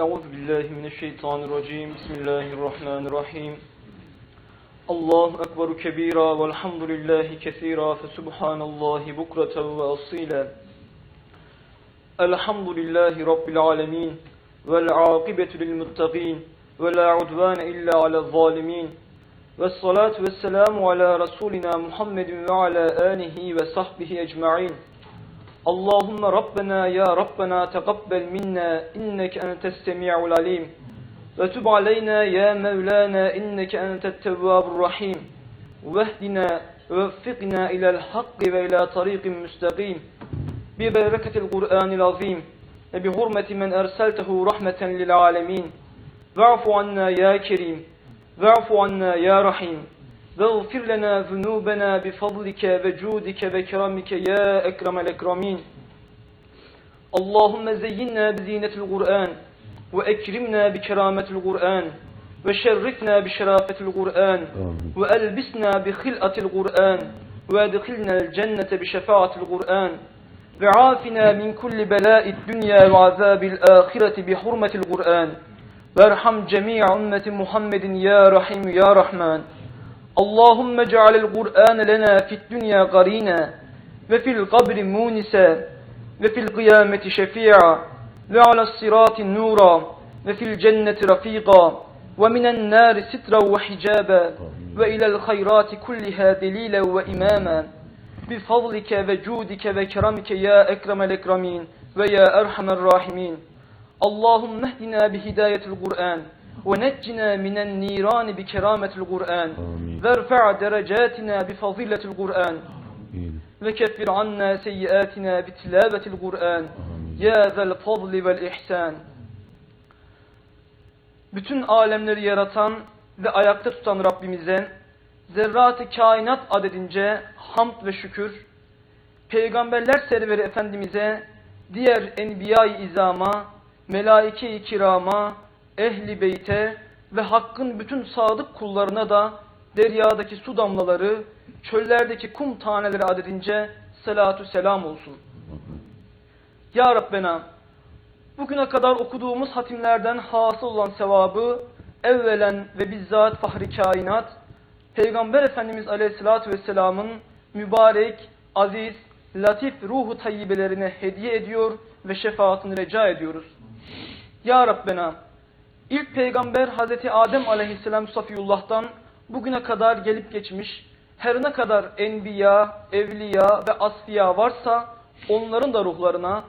أعوذ بالله من الشيطان الرجيم بسم الله الرحمن الرحيم الله أكبر كبيرا والحمد لله كثيرا فسبحان الله بكرة وأصيلا الحمد لله رب العالمين والعاقبة للمتقين ولا عدوان إلا على الظالمين والصلاة والسلام على رسولنا محمد وعلى آله وصحبه أجمعين اللهم ربنا يا ربنا تقبل منا إنك أنت السميع العليم. وتب علينا يا مولانا إنك أنت التواب الرحيم. واهدنا ووفقنا إلى الحق وإلى طريق مستقيم. ببركة القرآن العظيم. وبحرمة من أرسلته رحمة للعالمين. واعف عنا يا كريم. واعف عنا يا رحيم. واغفر لنا ذنوبنا بفضلك وجودك وكرمك يا أكرم الأكرمين. اللهم زينا بزينة القرآن وأكرمنا بكرامة القرآن وشرفنا بشرافة القرآن. وألبسنا بخلقة القرآن وأدخلنا الجنة بشفاعة القرآن وعافنا من كل بلاء الدنيا وعذاب الآخرة بحرمة القرآن. وارحم جميع أمة محمد يا رحيم يا رحمن. اللهم اجعل القرآن لنا في الدنيا قرينا وفي القبر مونسا وفي القيامة شفيعا وعلى الصراط نورا وفي الجنة رفيقا ومن النار سترا وحجابا وإلى الخيرات كلها دليلا وإماما. بفضلك وجودك وكرمك يا أكرم الأكرمين ويا أرحم الراحمين. اللهم اهدنا بهداية القرآن ونجنا من النيران بكرامة القرآن آمين. وارفع درجاتنا بفضيلة القرآن آمين. وكفر عنا سيئاتنا بتلاوة القرآن آمين. يا ذا الفضل والإحسان Bütün alemleri yaratan ve ayakta tutan Rabbimize zerrat-ı kainat adedince hamd ve şükür, peygamberler serveri Efendimiz'e, diğer enbiya-i izama, melaike-i kirama, ehli beyte ve hakkın bütün sadık kullarına da deryadaki su damlaları, çöllerdeki kum taneleri adedince salatu selam olsun. Ya Rabbena, bugüne kadar okuduğumuz hatimlerden hasıl olan sevabı evvelen ve bizzat fahri kainat, Peygamber Efendimiz Aleyhisselatü Vesselam'ın mübarek, aziz, latif ruhu tayyibelerine hediye ediyor ve şefaatini rica ediyoruz. Ya Rabbena, ilk peygamber Hazreti Adem Aleyhisselam Safiyullah'tan bugüne kadar gelip geçmiş, her ne kadar enbiya, evliya ve asfiya varsa onların da ruhlarına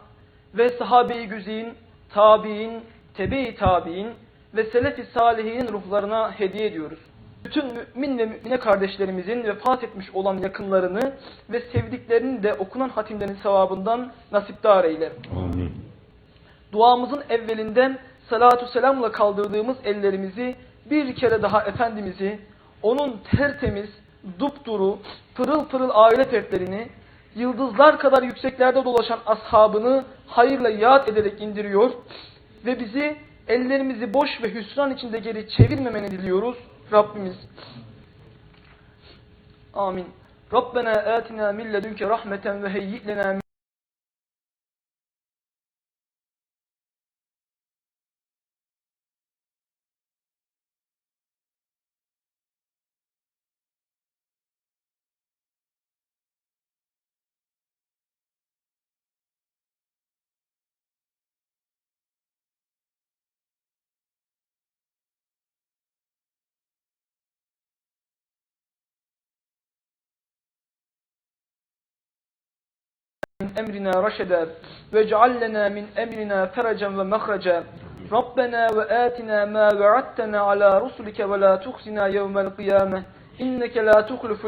ve sahabe-i güzin, tabi'in, tebe-i tabi'in ve selef-i salihinin ruhlarına hediye ediyoruz. Bütün mümin ve mümine kardeşlerimizin vefat etmiş olan yakınlarını ve sevdiklerini de okunan hatimlerin sevabından nasipdar eyle. Amin. Duamızın evvelinden salatu selamla kaldırdığımız ellerimizi bir kere daha Efendimiz'i, onun tertemiz, dupduru, pırıl pırıl aile fertlerini, yıldızlar kadar yükseklerde dolaşan ashabını hayırla yad ederek indiriyor ve bizi ellerimizi boş ve hüsran içinde geri çevirmemeni diliyoruz Rabbimiz. Amin. Rabbena atina min ledunke rahmeten ve heyyi lena من أمرنا رشدا واجعل لنا من أمرنا فرجا ومخرجا. ربنا وآتنا ما وعدتنا على رسلك ولا تخزنا يوم القيامة. إنك لا تخلف